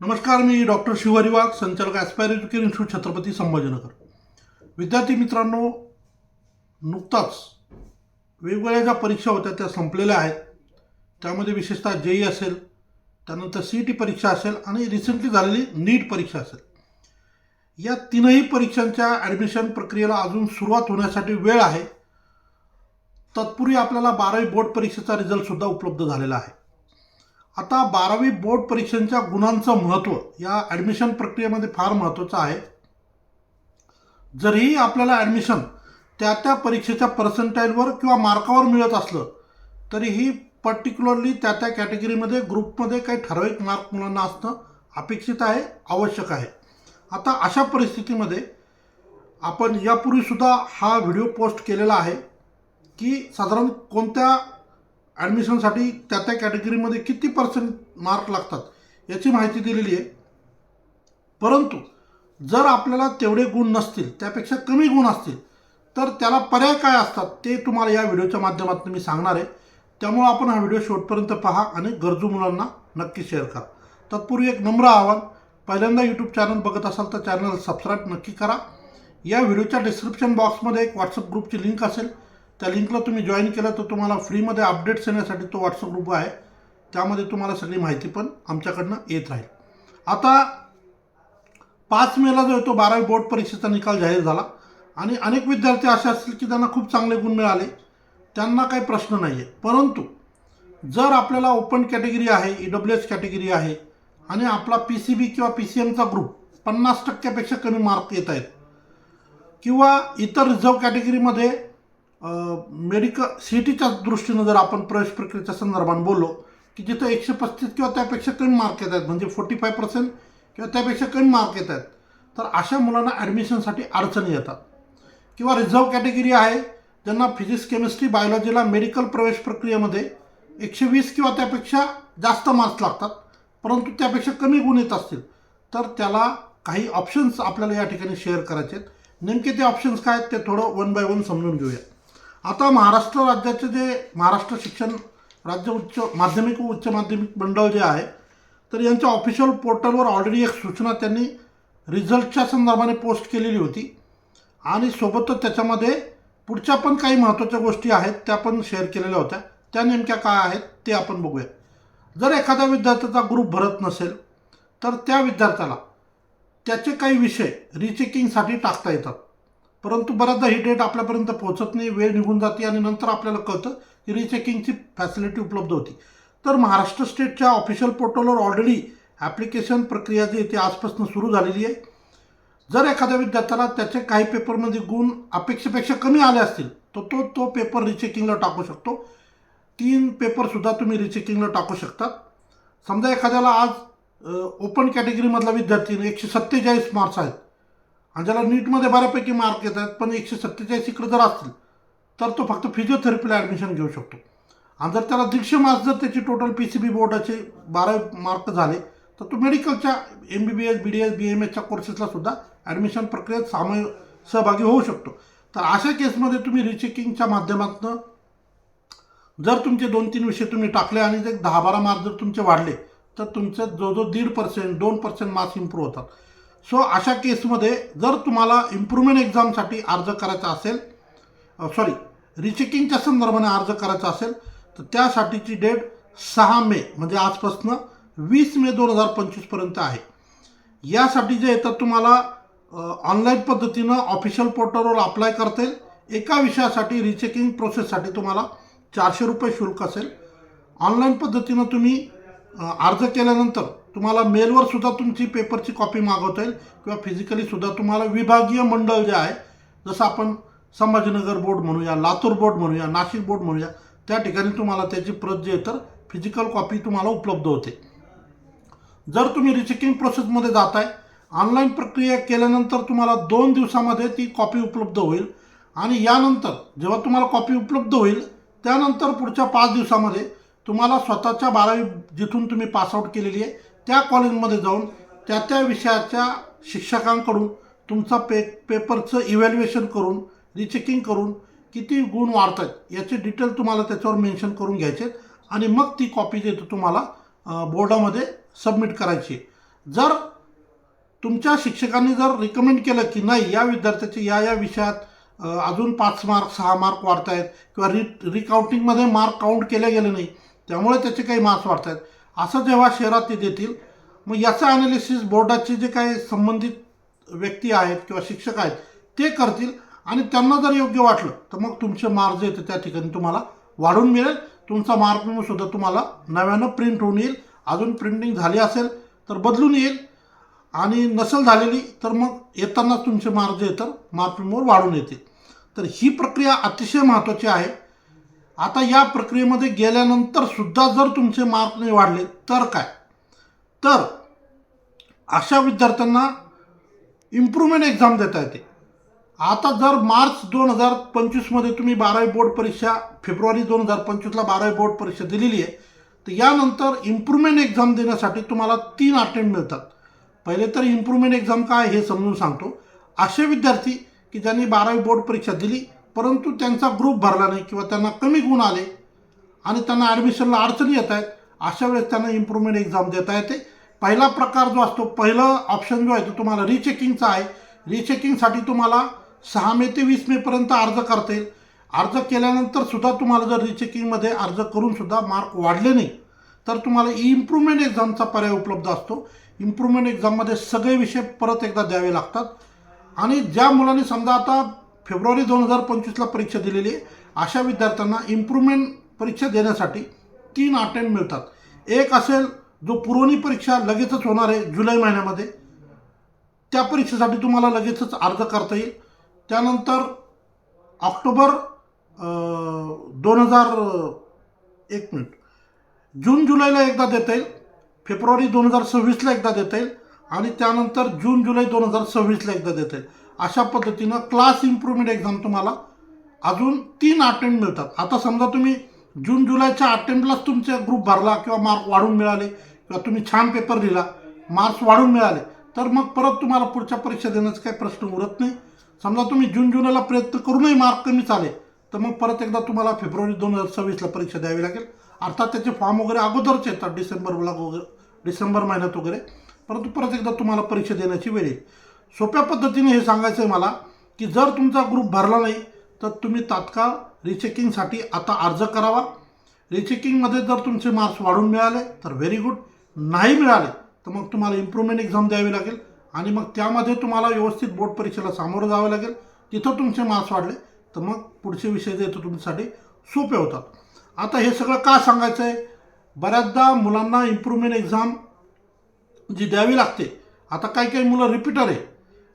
नमस्कार मी डॉक्टर शिवहरी वाघ संचालक aspire education institute Chhatrapati Sambhajinagar. विद्यार्थी मित्रांनो नुकताच वेगवेगळ्या ज्या परीक्षा होत्या त्या संपलेल्या आहेत. त्यामध्ये विशेषतः जेई असेल त्यानंतर सी ई टी परीक्षा असेल आणि रिसेंटली झालेली नीट परीक्षा असेल. या तीनही परीक्षांच्या ॲडमिशन प्रक्रियेला अजून सुरुवात होण्यासाठी वेळ आहे. तत्पूर्वी आपल्याला बारावी बोर्ड परीक्षेचा रिझल्टसुद्धा उपलब्ध झालेला आहे. आता बारावी बोर्ड परीक्षांच्या गुणांचं महत्त्व या ॲडमिशन प्रक्रियेमध्ये फार महत्त्वाचं आहे. जरीही आपल्याला ॲडमिशन त्या त्या परीक्षेच्या पर्सेंटाईलवर किंवा मार्कावर मिळत असलं तरीही पर्टिक्युलरली त्या त्या कॅटेगरीमध्ये ग्रुपमध्ये काही ठराविक मार्क मुलांना असणं अपेक्षित आहे आवश्यक आहे. आता अशा परिस्थितीमध्ये आपण यापूर्वीसुद्धा हा व्हिडिओ पोस्ट केलेला आहे की साधारण कोणत्या ॲडमिशनसाठी त्या त्या कॅटेगरीमध्ये किती पर्सेंट मार्क लागतात याची माहिती दिलेली आहे. परंतु जर आपल्याला तेवढे गुण नसतील त्यापेक्षा कमी गुण असतील तर त्याला पर्याय काय असतात ते तुम्हाला या व्हिडिओच्या माध्यमातून मी सांगणार आहे. त्यामुळं आपण हा व्हिडिओ शेवटपर्यंत पहा आणि गरजू मुलांना नक्की शेअर करा. तत्पूर्वी एक नम्र आव्हान पहिल्यांदा यूट्यूब चॅनल बघत असाल तर चॅनल सबस्क्राईब नक्की करा. या व्हिडिओच्या डिस्क्रिप्शन बॉक्समध्ये एक व्हॉट्सअप ग्रुपची लिंक असेल. त्या लिंकला तुम्ही जॉईन केलं तर तुम्हाला फ्रीमध्ये अपडेट्स येण्यासाठी तो व्हॉट्सअप ग्रुप आहे. त्यामध्ये तुम्हाला सगळी माहिती पण आमच्याकडनं येत राहील. आता पाच मेला जो आहे तो बारावी बोर्ड परीक्षेचा निकाल जाहीर झाला. आणि अनेक विद्यार्थी असे असतील की त्यांना खूप चांगले गुण मिळाले. त्यांना काही प्रश्न नाही आहे परंतु जर आपल्याला ओपन कॅटेगरी आहे ई डब्ल्यू एस कॅटेगरी आहे आणि आपला पी सी बी किंवा पी सी एमचा ग्रुप पन्नास टक्क्यापेक्षा कमी मार्क येत आहेत किंवा इतर रिझर्व कॅटेगरीमध्ये मेडिकल सी टीच्या दृष्टीनं जर आपण प्रवेश प्रक्रियेच्या संदर्भात बोललो की जिथं एकशे पस्तीस किंवा त्यापेक्षा कमी मार्क येत आहेत म्हणजे फोर्टी फाय पर्सेंट किंवा त्यापेक्षा कमी मार्क येत आहेत तर अशा मुलांना ॲडमिशनसाठी अडचणी येतात. किंवा रिझर्व कॅटेगरी आहे ज्यांना फिजिक्स केमिस्ट्री बायोलॉजीला मेडिकल प्रवेश प्रक्रियेमध्ये एकशे वीस किंवा त्यापेक्षा जास्त मार्क्स लागतात परंतु त्यापेक्षा कमी गुण येत असतील तर त्याला काही ऑप्शन्स आपल्याला या ठिकाणी शेअर करायचे आहेत. नेमके ते ऑप्शन्स काय आहेत ते थोडं वन बाय वन समजून घेऊया. आता महाराष्ट्र राज्याचे जे महाराष्ट्र शिक्षण राज्य उच्च माध्यमिक व उच्च माध्यमिक मंडळ जे आहे तर यांच्या ऑफिशियल पोर्टलवर ऑलरेडी एक सूचना त्यांनी रिझल्टच्या संदर्भाने पोस्ट केलेली होती. आणि सोबतच त्याच्यामध्ये पुढच्या पण काही महत्त्वाच्या गोष्टी आहेत त्या पण शेअर केलेल्या होत्या. त्या नेमक्या काय आहेत ते आपण बघूया. जर एखाद्या विद्यार्थ्याचा ग्रुप भरत नसेल तर त्या विद्यार्थ्याला त्याचे काही विषय रिचेकिंगसाठी टाकता येतात. परंतु बऱ्याचदा ही डेट आपल्यापर्यंत पोहोचत नाही वेळ निघून जाते आणि नंतर आपल्याला कळतं की रिचेकिंगची फॅसिलिटी उपलब्ध होती. तर महाराष्ट्र स्टेटच्या ऑफिशियल पोर्टलवर ऑलरेडी ॲप्लिकेशन प्रक्रिया जी आहे ती आजपासून सुरू झालेली आहे. जर एखाद्या विद्यार्थ्याला त्याचे काही पेपरमध्ये गुण अपेक्षेपेक्षा कमी आले असतील तर तो तो पेपर रिचेकिंगला टाकू शकतो. तीन पेपरसुद्धा तुम्ही रिचेकिंगला टाकू शकतात. समजा एखाद्याला आज ओपन कॅटेगरीमधला विद्यार्थी एकशे सत्तेचाळीस मार्क्स आहेत. आणि ज्याला नीटमध्ये बऱ्यापैकी मार्क येत आहेत पण एकशे सत्तेचाळीस इकडे जर असतील तर तो फक्त फिजिओथेरपीला ॲडमिशन घेऊ शकतो. आणि जर त्याला दीडशे मार्क्स जर त्याची टोटल पी सी बी बोर्डाचे बारा मार्क झाले तर तो मेडिकलच्या M B B S B D S B M एसच्या कोर्सेसला सुद्धा ॲडमिशन प्रक्रियेत सामाय सहभागी होऊ शकतो. तर अशा केसमध्ये तुम्ही रिचेकिंगच्या माध्यमातून जर तुमचे दोन तीन विषय तुम्ही टाकले आणि ते दहा बारा मार्क जर तुमचे वाढले तर तुमचे जवळजवळ दीड पर्सेंट दोन पर्सेंट मार्क्स इम्प्रूव्ह होतात. सो अशा केसमध्ये जर तुम्हाला इम्प्रुव्हमेंट एक्झामसाठी अर्ज करायचा असेल सॉरी रिचेकिंगच्या संदर्भाने अर्ज करायचा असेल तर त्यासाठीची डेट सहा मे म्हणजे आजपासनं वीस मे दोन हजार पंचवीसपर्यंत आहे. यासाठी जे येतात तुम्हाला ऑनलाईन पद्धतीनं ऑफिशियल पोर्टलवर अप्लाय करता येईल. एका विषयासाठी रिचेकिंग प्रोसेससाठी तुम्हाला चारशे रुपये शुल्क असेल. ऑनलाईन पद्धतीनं तुम्ही अर्ज केल्यानंतर तुम्हाला मेलवर सुद्धा तुमची पेपरची कॉपी मागवता येईल किंवा फिजिकली सुद्धा तुम्हाला विभागीय मंडळ जे आहे जसं आपण संभाजीनगर बोर्ड म्हणूया लातूर बोर्ड म्हणूया नाशिक बोर्ड म्हणूया त्या ठिकाणी तुम्हाला त्याची प्रत जे आहे तर फिजिकल कॉपी तुम्हाला उपलब्ध होते. जर तुम्ही रिचेकिंग प्रोसेसमध्ये जाताय ऑनलाईन प्रक्रिया केल्यानंतर तुम्हाला दोन दिवसामध्ये ती कॉपी उपलब्ध होईल आणि यानंतर जेव्हा तुम्हाला कॉपी उपलब्ध होईल त्यानंतर पुढच्या पाच दिवसामध्ये तुम्हाला स्वतःच्या बारावी जिथून तुम्ही पासआउट केलेली आहे त्या कॉलेजमध्ये जाऊन त्या त्या विषयाच्या शिक्षकांकडून तुमचा पे पेपरचं इव्हॅल्युएशन करून रिचेकिंग करून किती गुण वाढत आहेत याचे डिटेल तुम्हाला त्याच्यावर मेन्शन करून घ्यायचे आहेत. आणि मग ती कॉपी जे तुम्हाला बोर्डामध्ये सबमिट करायची जर तुमच्या शिक्षकांनी जर रिकमेंड केलं की नाही या विद्यार्थ्याचे या या विषयात अजून पाच मार्क सहा मार्क वाढत आहेत किंवा रि रिकाउंटिंगमध्ये मार्क काउंट केले गेले नाही त्यामुळे त्याचे काही मार्क्स वाढत आहेत असं जेव्हा शहरात ते देतील मग याचं ॲनालिसिस बोर्डाचे जे काही संबंधित व्यक्ती आहेत किंवा शिक्षक आहेत ते करतील आणि त्यांना जर योग्य वाटलं तर मग तुमचे मार्क जे त्या ठिकाणी तुम्हाला वाढून मिळेल. तुमचा मार्क सुद्धा तुम्हाला नव्यानं प्रिंट होऊन येईल. अजून प्रिंटिंग झाली असेल तर बदलून येईल. आणि नसेल झालेली तर मग येतानाच तुमचे मार्क जे तर मार्क वाढून येतील. तर ही प्रक्रिया अतिशय महत्त्वाची आहे. आता या प्रक्रियेमध्ये गेल्यानंतर सुद्धा जर तुमचे मार्क नाही वाढले तर काय? तर अशा विद्यार्थ्यांना इम्प्रूव्हमेंट एक्झाम देता येते. आता जर मार्च दोन हजार पंचवीसमध्ये तुम्ही बारावी बोर्ड परीक्षा फेब्रुवारी दोन हजार पंचवीसला बारावी बोर्ड परीक्षा दिलेली आहे तर यानंतर इम्प्रूव्हमेंट एक्झाम देण्यासाठी तुम्हाला तीन अटेम्प्ट मिळतात. पहिले तर इम्प्रूव्हमेंट एक्झाम काय हे समजून सांगतो. असे विद्यार्थी की ज्यांनी बारावी बोर्ड परीक्षा दिली परंतु त्यांचा ग्रुप भरला नाही किंवा त्यांना कमी गुण आले आणि त्यांना ॲडमिशनला अडचणी येत आहेत अशा वेळेस त्यांना इम्प्रूव्हमेंट एक्झाम देता येते. पहिला प्रकार जो असतो पहिलं ऑप्शन जो आहे तो तुम्हाला रिचेकिंगचा आहे. रिचेकिंगसाठी तुम्हाला सहा मे ते वीस मेपर्यंत अर्ज करता येईल अर्ज केल्यानंतर सुद्धा तुम्हाला जर रिचेकिंगमध्ये अर्ज करूनसुद्धा मार्क वाढले नाही तर तुम्हाला इम्प्रूव्हमेंट एक्झामचा पर्याय उपलब्ध असतो. इम्प्रूव्हमेंट एक्झाममध्ये सगळे विषय परत एकदा द्यावे लागतात. आणि ज्या मुलांनी समजा आता फेब्रुवारी दोन हजार पंचवीसला परीक्षा दिलेली आहे. अशा विद्यार्थ्यांना इम्प्रूव्हमेंट परीक्षा देण्यासाठी तीन अटेम्प्ट मिळतात. एक असेल जो पुरवणी परीक्षा लगेचच होणार आहे जुलै महिन्यामध्ये. त्या परीक्षेसाठी तुम्हाला लगेचच अर्ज करता येईल. त्यानंतर ऑक्टोबर दोन हजार एक मिनिट. जून जुलैला एकदा देता येईल. फेब्रुवारी दोन हजार सव्वीसला एकदा देता येईल. आणि त्यानंतर जून जुलै दोन हजार सव्वीसला एकदा देता येईल. अशा पद्धतीनं क्लास इम्प्रूव्हमेंट एक्झाम तुम्हाला अजून तीन अटेम्प्ट मिळतात. आता समजा तुम्ही जून जुलैच्या अटेम्प्टलाच तुमचे ग्रुप भरला किंवा मार्क वाढून मिळाले किंवा तुम्ही छान पेपर लिहिला मार्क्स वाढून मिळाले तर मग परत तुम्हाला पुढच्या परीक्षा देण्याचा काही प्रश्न उरत नाही. समजा तुम्ही जून जुलैला प्रयत्न करूनही मार्क कमी चाले तर मग परत एकदा तुम्हाला फेब्रुवारी दोन हजार सव्वीसला परीक्षा द्यावी लागेल. अर्थात त्याचे फॉर्म वगैरे अगोदरच येतात डिसेंबरला वगैरे डिसेंबर महिन्यात वगैरे. परंतु परत एकदा तुम्हाला परीक्षा देण्याची वेळ येईल. सोप्या पद्धतीने हे सांगायचं आहे मला की जर तुमचा ग्रुप भरला नाही तर तुम्ही तात्काळ रिचेकिंगसाठी आता अर्ज करावा. रिचेकिंगमध्ये जर तुमचे मार्क्स वाढून मिळाले तर व्हेरी गुड नाही मिळाले तर मग तुम्हाला इम्प्रूव्हमेंट एक्झाम द्यावी लागेल आणि मग त्यामध्ये तुम्हाला व्यवस्थित बोर्ड परीक्षेला सामोरं जावं लागेल. तिथं तुमचे मार्क्स वाढले तर मग पुढचे विषय जे तुमच्यासाठी सोपे होतात. आता हे सगळं का सांगायचं आहे बऱ्याचदा मुलांना इम्प्रूव्हमेंट एक्झाम जी द्यावी लागते आता काही काही मुलं रिपीटर आहे.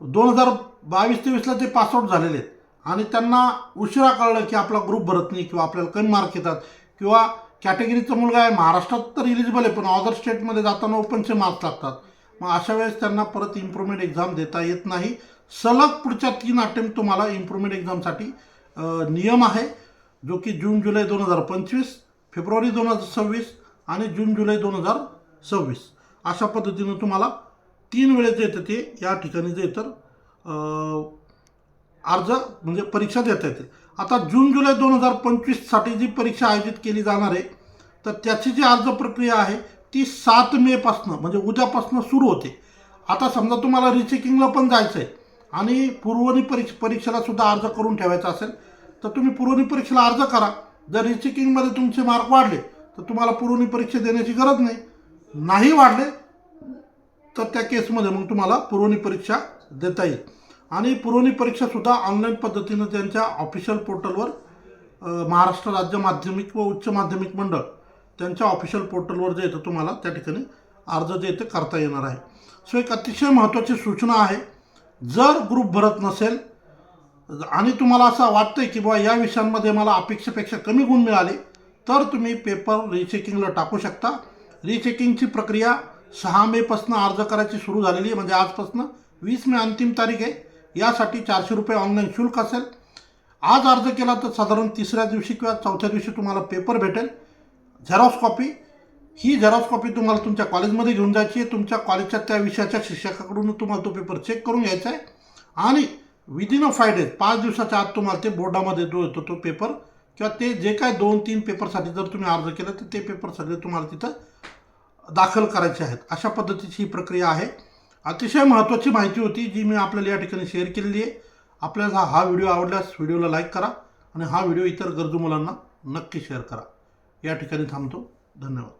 दोन हजार बावीस तेवीसला ते पासआउट झालेले आहेत. आणि त्यांना उशिरा कळलं की आपला ग्रुप भरत नाही किंवा आपल्याला कमी मार्क येतात किंवा कॅटेगरीचा मुलगा आहे महाराष्ट्रात तर इलिजिबल आहे पण अदर स्टेटमध्ये जाताना ओपनचे मार्क्स लागतात. मग अशा वेळेस त्यांना परत इम्प्रुव्हमेंट एक्झाम देता येत नाही. सलग पुढच्या तीन अटेम्प्ट तुम्हाला इम्प्रुव्हमेंट एक्झामसाठी नियम आहे जो की जून जुलै दोन हजार पंचवीस फेब्रुवारी दोन हजार सव्वीस आणि जून जुलै दोन हजार सव्वीस. अशा पद्धतीनं तुम्हाला तीन वेळेचं येतं ते या ठिकाणी जे तर अर्ज म्हणजे परीक्षा देता येतील आता जून जुलै दोन हजार पंचवीससाठी जी परीक्षा आयोजित केली जाणार आहे तर त्याची जी अर्ज प्रक्रिया आहे ती सात मेपासनं म्हणजे उद्यापासनं सुरू होते. आता समजा तुम्हाला रिचेकिंगला पण जायचं आहे आणि पुरवणी परीक्ष परीक्षेला सुद्धा अर्ज करून ठेवायचा असेल तर तुम्ही पुरवणी परीक्षेला अर्ज करा. जर रिचेकिंगमध्ये तुमचे मार्क वाढले तर तुम्हाला पुरवणी परीक्षा देण्याची गरज नाही. नाही वाढले तर त्या केसमध्ये मग तुम्हाला पुरवणी परीक्षा देता येईल. आणि पुरवणी परीक्षासुद्धा ऑनलाईन पद्धतीनं त्यांच्या ऑफिशियल पोर्टलवर महाराष्ट्र राज्य माध्यमिक व उच्च माध्यमिक मंडळ त्यांच्या ऑफिशियल पोर्टलवर जे येतं तुम्हाला त्या ठिकाणी अर्ज जे येतं करता येणार आहे. सो एक अतिशय महत्त्वाची सूचना आहे. जर ग्रुप भरत नसेल आणि तुम्हाला असं वाटतंय की बाबा या विषयांमध्ये मला अपेक्षेपेक्षा कमी गुण मिळाले तर तुम्ही पेपर रिचेकिंगला टाकू शकता. रिचेकिंगची प्रक्रिया सहा मेपासून अर्ज करायची सुरू झालेली आहे. म्हणजे आजपासून वीस मे अंतिम तारीख आहे. यासाठी चारशे रुपये ऑनलाईन शुल्क असेल. आज अर्ज केला तर साधारण तिसऱ्या दिवशी किंवा चौथ्या दिवशी तुम्हाला पेपर भेटेल. Xerox copy. ही झेरॉक्स कॉपी तुम्हाला तुमच्या कॉलेजमध्ये घेऊन जायची आहे. तुमच्या कॉलेजच्या त्या विषयाच्या शिक्षकाकडून तुम्हाला तो पेपर चेक करून घ्यायचा आहे. आणि विदिन अ फाय डेज पाच दिवसाच्या आत तुम्हाला ते बोर्डामध्ये जो येतो तो पेपर किंवा ते जे काय दोन तीन पेपरसाठी जर तुम्ही अर्ज केला तर ते पेपर सगळे तुम्हाला तिथं दाखल करायचे आहेत. अशा पद्धतीची ही प्रक्रिया आहे. अतिशय महत्त्वाची माहिती होती जी मी आपल्याला या ठिकाणी शेअर केलेली आहे. आपल्याला हा व्हिडिओ आवडल्यास व्हिडिओला लाईक करा आणि हा व्हिडिओ इतर गरजू मुलांना नक्की शेअर करा. या ठिकाणी थांबतो. धन्यवाद.